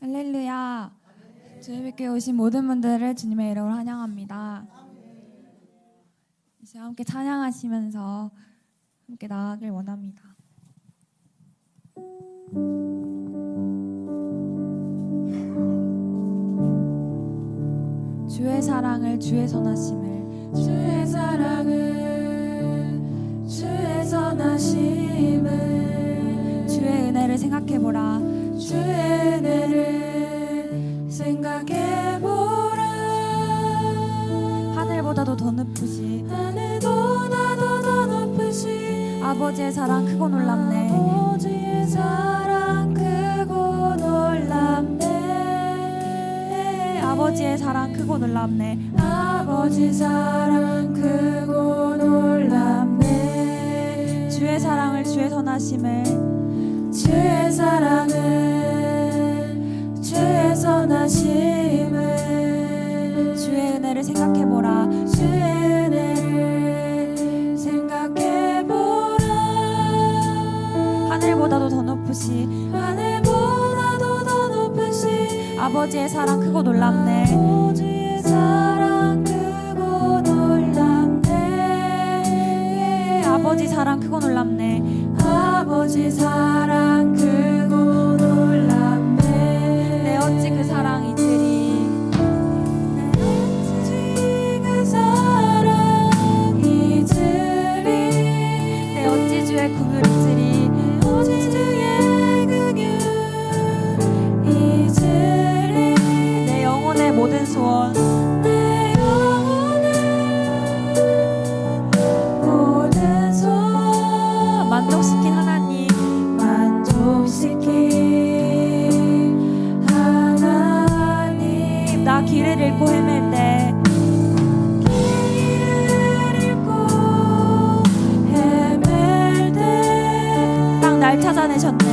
할렐루야. 주님께 오신 모든 분들을 주님의 이름으로 환영합니다. 이제 함께 찬양하시면서 함께 나아가길 원합니다. 주의 사랑을 주의 선하심을 주의 사랑을 주의 선하심을 주의 은혜를 생각해 보라 하늘보다도 더 높으시. 하늘보다도 더 높으시. 아버지의 사랑 크고 놀랍네. 아버지의 사랑 크고 놀랍네. 아버지의 사랑 크고 놀랍네. 아버지 사랑 크고 놀랍네. 주의 사랑을 주의 선하심을. 주의 사랑을 주의 선하심을 주의 은혜를 생각해 보라. 주의 은혜를 생각해 보라. 하늘보다도 더 높으시. 하늘보다도 더 높으시. 아버지의 사랑 크고 놀랍네. 아버지의 사랑 크고 놀랍네. 아버지 사랑 크고 놀랍네. 아버지 사랑 크고 날 찾아내셨네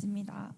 있습니다.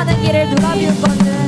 dünyadan yere duramıyor bana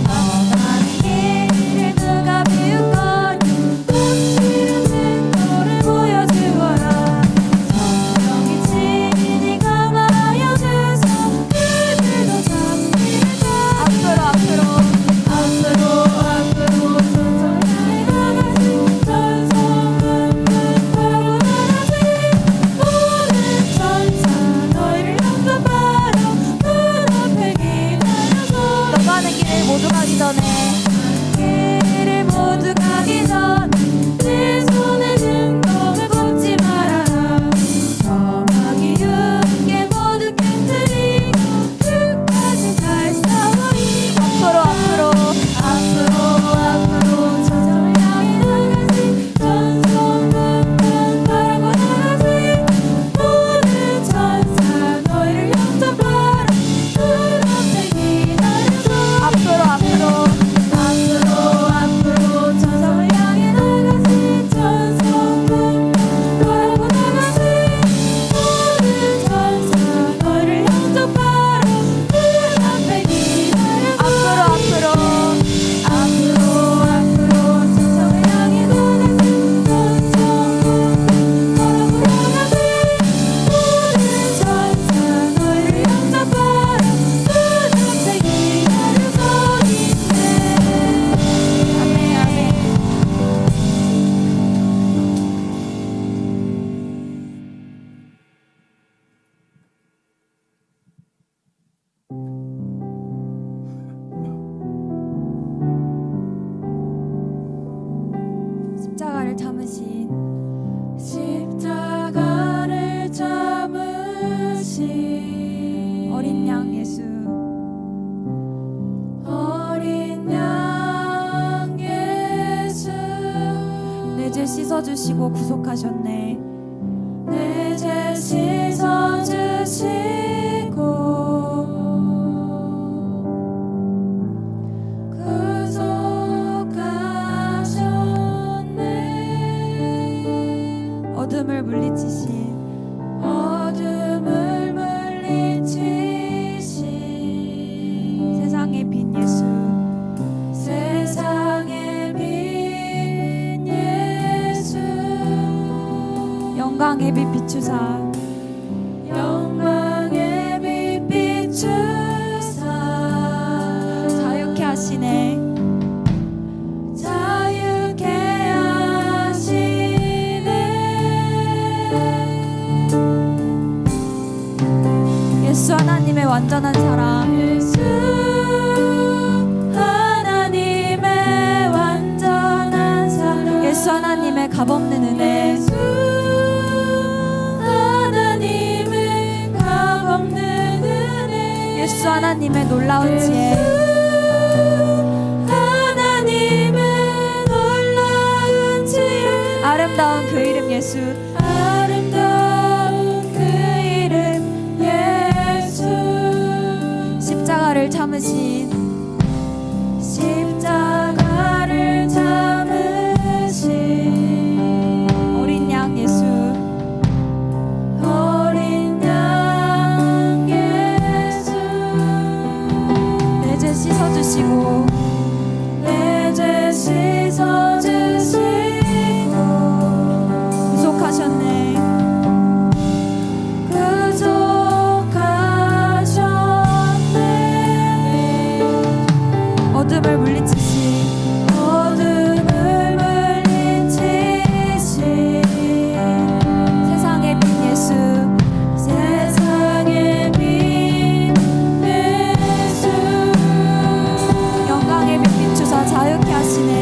죄 씻어주시고 구속하셨네. 내 죄 씻어주시 영광의 빛 비추사. 영광의 빛 비추사. 자유케 하시네. 자유케 하시네. 예수 하나님의 완전한 사랑. 예수 하나님의 완전한 사랑. 예수 하나님의 값없는 하나님의 놀라운 지혜. 하나님의 놀라운 지혜. 아름다운 그 이름 예수. 아름다운 그 이름 예수. 십자가를 참으신 씻 자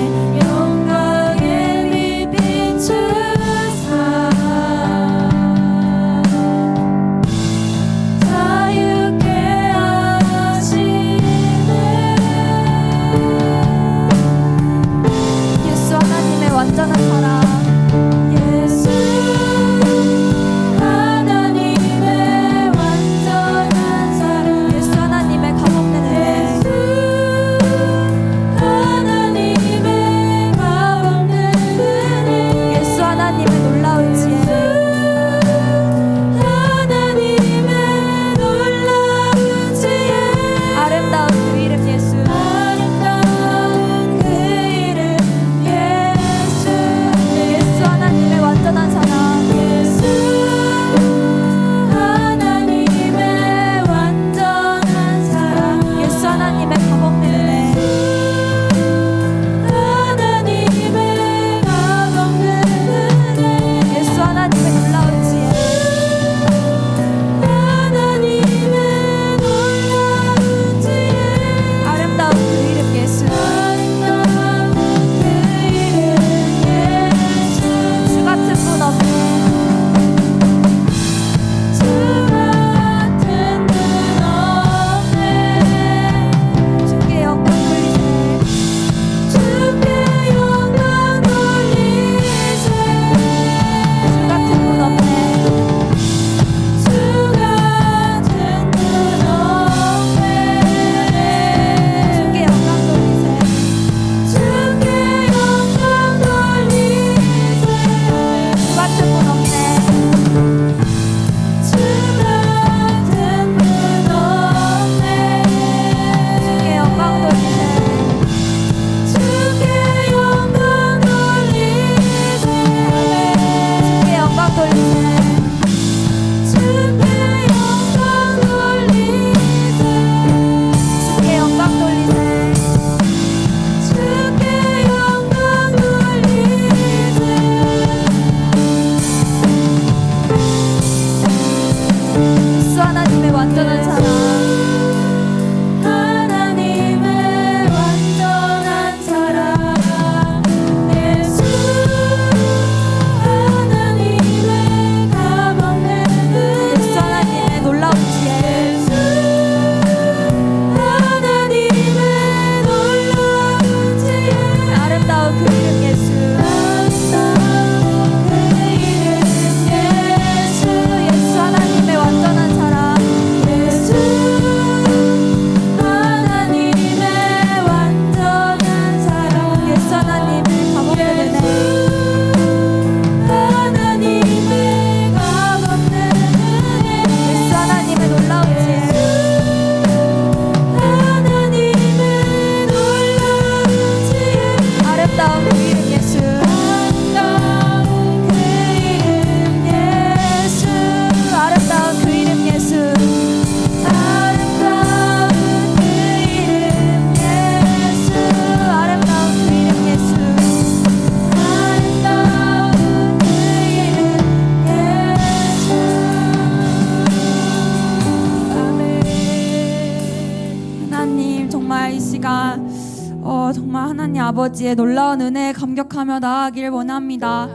아버지의 놀라운 은혜에 감격하며 나아가길 원합니다.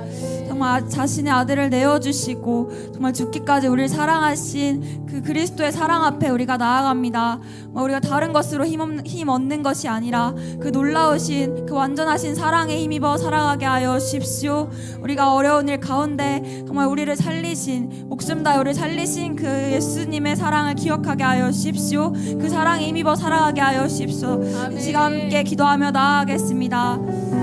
정말 자신의 아들을 내어주시고 정말 죽기까지 우리를 사랑하신 그 그리스도의 사랑 앞에 우리가 나아갑니다. 뭐 우리가 다른 것으로 힘, 없- 힘 얻는 것이 아니라 그 놀라우신 그 완전하신 사랑에 힘입어 살아가게 하여 주십시오. 우리가 어려운 일 가운데 정말 우리를 살리신 목숨 다해 우리를 살리신 그 예수님의 사랑을 기억하게 하여 주십시오. 그 사랑에 힘입어 살아가게 하여 주십시오. 이 시간 함께 기도하며 나아가겠습니다.